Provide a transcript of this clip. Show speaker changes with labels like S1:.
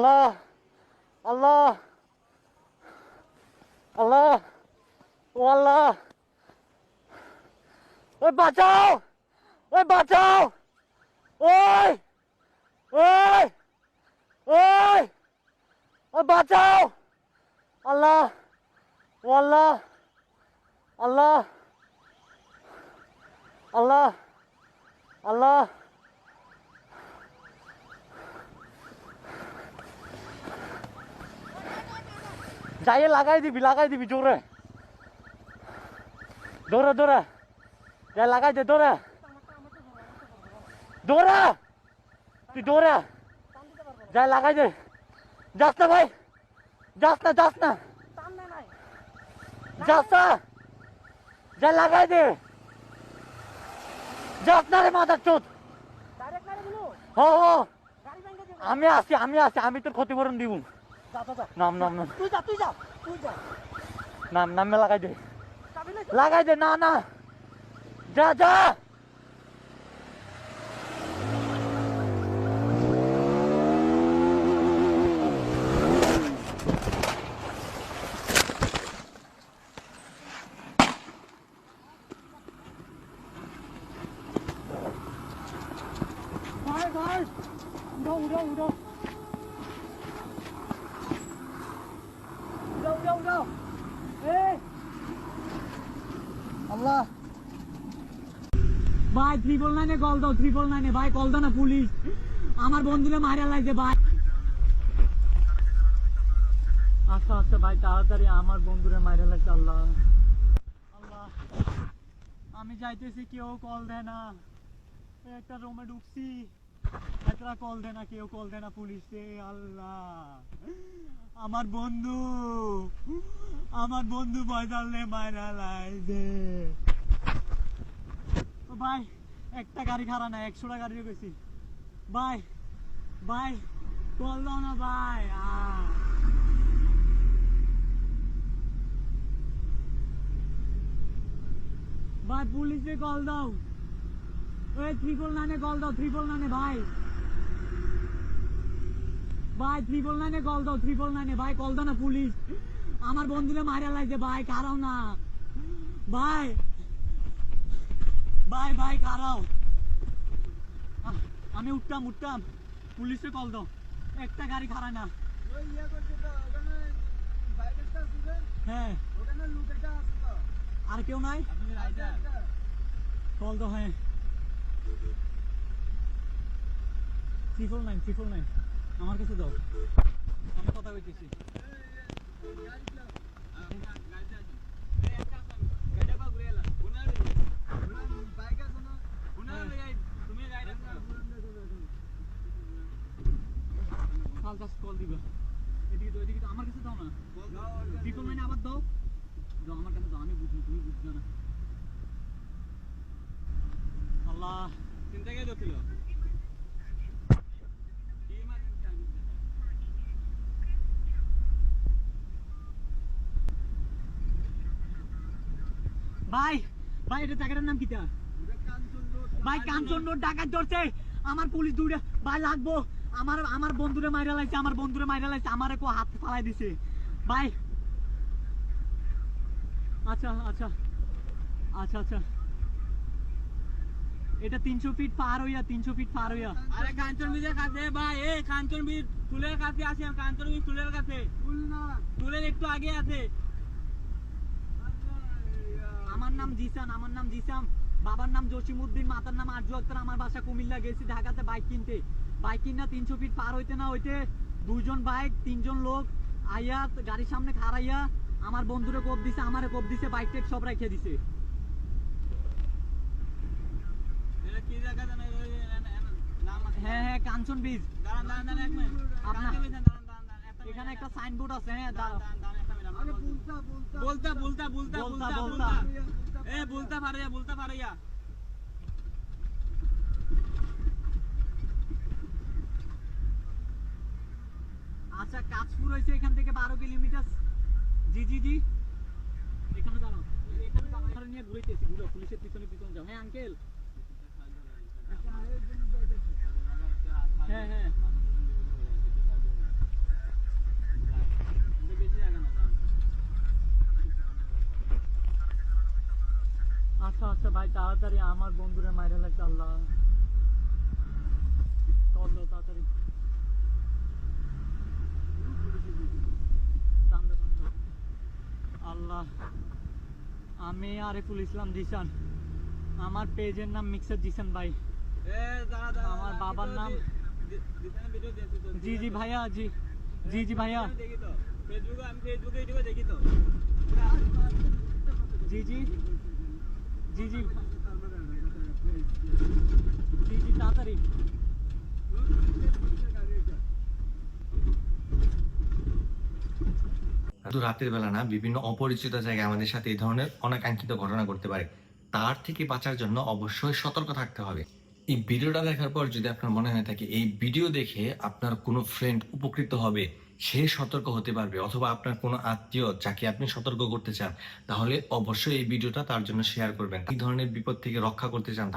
S1: আল্লাহ আল্লাহ আল্লাহ ও আল্লাহ ওই বাঁচাও ওই বাঁচাও ওই ওই ওই ওই বাঁচাও আল্লাহ ও আল্লাহ আল্লাহ আল্লাহ আল্লাহ যাইয়ে লাগাই দিবি লাগাই দিবি জোরে। দৌড়া দৌড়া। যাই লাগাই দে দৌড়া। দৌড়া। তুই দৌড়া। যাই লাগাই দে। যাস না ভাই। যাস না যাস না। যাস না। যাই লাগাই দে। যাস না রে মাথার চোদ। হ আমি আছি আমি আছি আমি তোর ক্ষতিপূরণ দিব। নাম নাম নাম
S2: তুই যা তুই যা তুই যা
S1: নাম নামে লাগাই দে
S2: যাবি না
S1: লাগাই দে না না যা যা
S2: ভাই ভাই উড়ো ত্রিপল নাইনে কল দাও ত্রিপল নাইনে ভাই কল দাও না পুলিশ। আমার বন্ধুকে মারা লাগছে, ভাই। আচ্ছা আচ্ছা ভাই, তাড়াতাড়ি আমার বন্ধুরে মারা লাগছে, আল্লাহ। আল্লাহ, আমি যাইতেছি, কেউ কল দেয় না। একটা রুমে ঢুকছি। একটা কল দেয় না, কেউ কল দেয় না পুলিশে। আল্লাহ, আমার বন্ধু আমার বন্ধু বয়দালে মারা লাইছে ও ভাই একটা গাড়ি খারা না একশোটা গাড়ি গেছি। বাই বাই দাও না, বাই। ভাই পুলিশে কল দাও। ওই ত্রিপল নাইনে কল দাও ত্রিপল নাইনে ভাই ভাই ত্রিপল নাইনে কল দাও ত্রিপল নাইনে ভাই কল দাও না পুলিশ। আমার বন্ধুরা মারা লাগছে ভাই কারাও না। ভাই ভাই ভাই কারাও। আমি উঠতাম উঠতাম। পুলিশে কল দাও। একটা গাড়ি খারায় না। হ্যাঁ। আর কেউ নাই? কল দাও হ্যাঁ। Triple nine triple nine. আমার কাছে দাও। আমি কথা কইতেছি কাল জাস্ট কল দিবা এদিকে দাও এদিকে দাও আমার কাছে দাও না ট্রিপল নাইন আবার দাও দাও আমার কাছে দাও আমি বুঝি তুমি বুঝছ না। আল্লাহ চিন্তা কে ছিল ভাই ভাই এটা জায়গাটার নাম কিটা ভাই কাঞ্চন রোড ডাকাত ধরছে। আমার পুলিশ দূরে ভাই লাগবো। আমার আমার বন্ধুরে মাইরা লাইছে আমার বন্ধুরে মাইরা লাইছে আমারে কো হাত ফালাই দিছে। ভাই আচ্ছা আচ্ছা আচ্ছা আচ্ছা। এটা তিনশো ফিট পার হইয়া তিনশো ফিট পার হইয়া।
S3: আরে কাঞ্চন কাছে ভাই এই কাঞ্চন কাছে কাঞ্চন কাছে। একটু আগে আছে।
S2: আমার নাম জিসান আমার নাম জিসাম। বাবার নাম জসিমউদ্দিন মাতার নাম আরজু আক্তার। আমার বাসা কুমিল্লা গেছি ঢাকাতে বাইক কিনতে। বাইক কিনা তিনশো ফিট পার হইতে না হইতে দুজন বাইক তিনজন লোক। আইয়া গাড়ির সামনে খাড়াইয়া আমার বন্ধুরে কোপ দিছে আমারে কোপ দিছে বাইক টেক সব রেখে দিছে।
S3: এটা কি জায়গা জানো? ওই নাম আছে।
S2: হ্যাঁ হ্যাঁ কাঞ্চন বীজ এখানে একটা সাইনবোর্ড আছে হ্যাঁ
S3: দাঁড়ান,
S2: দাঁড়াও।
S3: দাঁড়ান, দাঁড়ান, একটা মিনিট, আমরা বলতা বলতা বলতা
S2: বলতা,
S3: বলতা
S2: বলতা।
S3: এ বলতা পারিয়া বলতা পারিয়া
S2: আচ্ছা কাজপুর হয়েছে এখান থেকে বারো কিলোমিটার। জি জি জি। এখানে দাঁড়াও। নিয়ে ঘুরেতেছি। ঘুরো পুলিশের পিছনে পিছনে যাও। হ্যাঁ আঙ্কেল হ্যাঁ হ্যাঁ। আচ্ছা আচ্ছা ভাই, তাড়াতাড়ি আমার বন্ধুরে মাইরে লাগছে, আল্লাহ। চল, তাড়াতাড়ি টান দে, টান দে। আল্লাহ আমি আরিফুল ইসলাম জিসান। আমার পেজের নাম মিক্সার জিসান ভাই। আমার বাবার নাম-
S3: তো,
S2: জি জি ভাইয়া জি। জি জি ভাইয়া। জি জি। জি জি। জি জি তাড়াতাড়ি।
S4: শুধু রাতের বেলা না বিভিন্ন অপরিচিত জায়গায় আমাদের সাথে এই ধরনের অনাকাঙ্ক্ষিত ঘটনা করতে পারে। তার থেকে বাঁচার জন্য অবশ্যই সতর্ক থাকতে হবে। এই ভিডিওটা দেখার পর যদি আপনার মনে হয় থাকে, এই ভিডিও দেখে আপনার কোনো ফ্রেন্ড উপকৃত হবে, সে সতর্ক হতে পারবে অথবা আপনার কোনো আত্মীয় যাকে আপনি সতর্ক করতে চান, তাহলে অবশ্যই এই ভিডিওটা তার জন্য শেয়ার করবেন। এই ধরনের বিপদ থেকে রক্ষা করতে চান